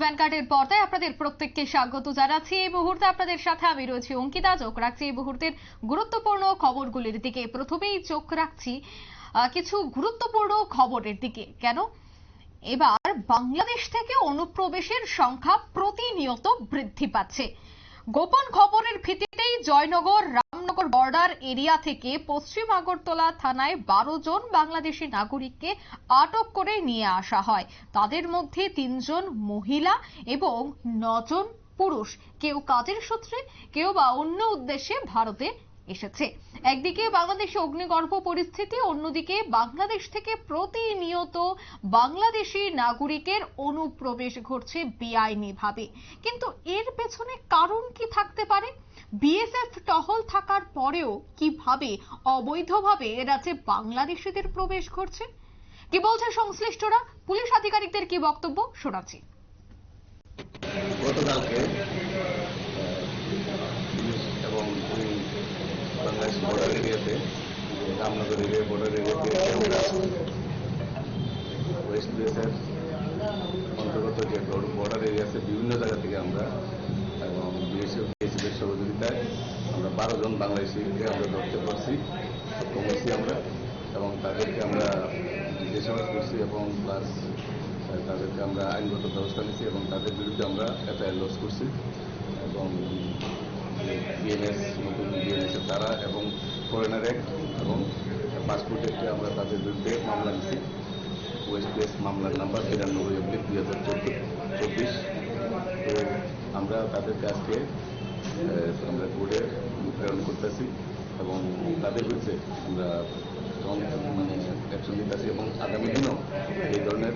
Pan পর্দায় আপনাদের প্রত্যেককে স্বাগত জানাচ্ছি। এই মুহূর্তে আপনাদের সাথে আমি রয়েছি অঙ্কিতা। চোখ রাখছি এই মুহূর্তের গুরুত্বপূর্ণ খবরগুলির দিকে। প্রথমেই চোখ রাখছি কিছু গুরুত্বপূর্ণ খবরের দিকে। কেন? এবার বাংলাদেশ থেকে অনুপ্রবেশের সংখ্যা প্রতিনিয়ত বৃদ্ধি পাচ্ছে। গোপন খবরের ভিত্তিতেই জয়নগর রামনগর বর্ডার এরিয়া থেকে পশ্চিম আগরতলা থানায় বারো জন বাংলাদেশি নাগরিককে আটক করে নিয়ে আসা হয়। তাদের মধ্যে তিনজন মহিলা এবং নজন পুরুষ। কেউ কাজের সূত্রে, কেউ বা অন্য উদ্দেশ্যে ভারতে এসেছে। একদিকে বাংলাদেশে অগ্নিগর্ভ পরিস্থিতি, অন্যদিকে বাংলাদেশ থেকে প্রতিনিয়ত বাংলাদেশি নাগরিকের অনুপ্রবেশ ঘটছে বেআইনি ভাবে কিন্তু এর পেছনে কারণ কি থাকতে পারে? বিএসএফ টহল থাকার পরেও কীভাবে অবৈধভাবে রাজ্যে বাংলাদেশিদের প্রবেশ ঘটছে কি বলছে সংশ্লিষ্টরা? পুলিশ আধিকারিকদের কি বক্তব্য? শোনাচ্ছি। গতকালকে এবং বাংলাদেশ বর্ডার এরিয়াতে রামনগর এরিয়া বর্ডার এরিয়াতে ওয়েস্ট বিএসের অন্তর্গত যে বর্ডার এরিয়া আছে বিভিন্ন জায়গা থেকে আমরা এবং বিএসএফ বারো জন বাংলাদেশিকে আমরা ধরতে পারছি, সক্ষম হয়েছি আমরা, এবং তাদেরকে আমরা জিজ্ঞাসাবাদ করছি এবং প্লাস তাদেরকে আমরা আইনগত ব্যবস্থা নিচ্ছি এবং তাদের বিরুদ্ধে আমরা এফআইআর লস করছি এবং বিএনএস নতুন বিএনএস তারা এবং ফরেনার অ্যাক্ট এবং পাসপোর্ট অ্যাক্টে আমরা তাদের বিরুদ্ধে মামলা নিচ্ছি। ওয়েস্ট প্লেস মামলার নাম্বার বিরানব্বই অব্লিক দুই হাজার চব্বিশ। আমরা তাদেরকে আজকে প্রেরণ করতেছি এবং তাদের বিরুদ্ধে আমরা মানে অ্যাকশন নিতেছি এবং আগামী দিনেও এই ধরনের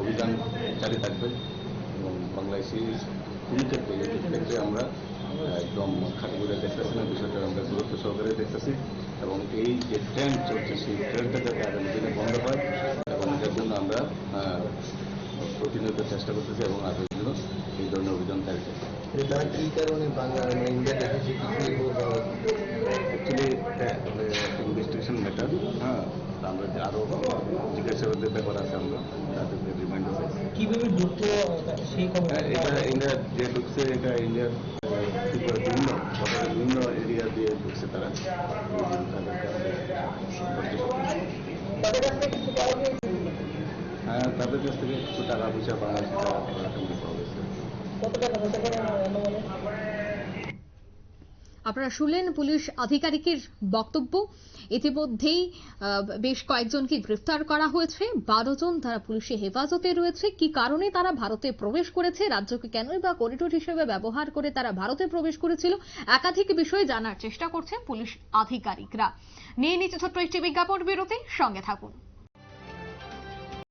অভিযান জারি থাকবে এবং বাংলাদেশি কোন ক্ষেত্রে ক্ষেত্রে আমরা একদম খাটি করে দেখতেছি না, বিষয়টা আমরা গুরুত্ব সহকারে দেখতেছি এবং এই যে ট্রেন্ড চলছে, সেই ট্রেন্ডটা যাতে আগামী দিনে বন্ধ হয় এবং এটার জন্য আমরা প্রতিনিয়ত চেষ্টা করতেছি এবং আগামী দিনও এই ধরনের অভিযান থাকবে তারা কি কারণে বাংলা মানে বলতে হবে অ্যাকচুয়ালি ইনভেস্টিগেশন ম্যাটার হ্যাঁ তা আমরা আরও জিজ্ঞাসাবাদের ব্যাপার আছে আমরা তাদেরকে রিমাইন্ড আছে। কীভাবে ঢুকতো সেই খবর হ্যাঁ, এটা ইন্ডিয়া যে ঢুকছে এটা ইন্ডিয়ার বিভিন্ন বিভিন্ন এরিয়া দিয়ে ঢুকছে তারা। হ্যাঁ তাদের কাছ থেকে কিছু টাকা পয়সা বাংলাদেশি আপনারা শুনলেন পুলিশ আধিকারিকের বক্তব্য। ইতিমধ্যেই বেশ কয়েকজনকে গ্রেফতার করা হয়েছে। বারো জন তারা পুলিশের হেফাজতে রয়েছে। কি কারণে তারা ভারতে প্রবেশ করেছে? রাজ্যকে কেনই বা করিডোর হিসেবে ব্যবহার করে তারা ভারতে প্রবেশ করেছিল? একাধিক বিষয় জানার চেষ্টা করছে পুলিশ আধিকারিকরা। নিয়ে নিচ্ছে ছোট্ট একটি বিজ্ঞাপন বিরতি। সঙ্গে থাকুন।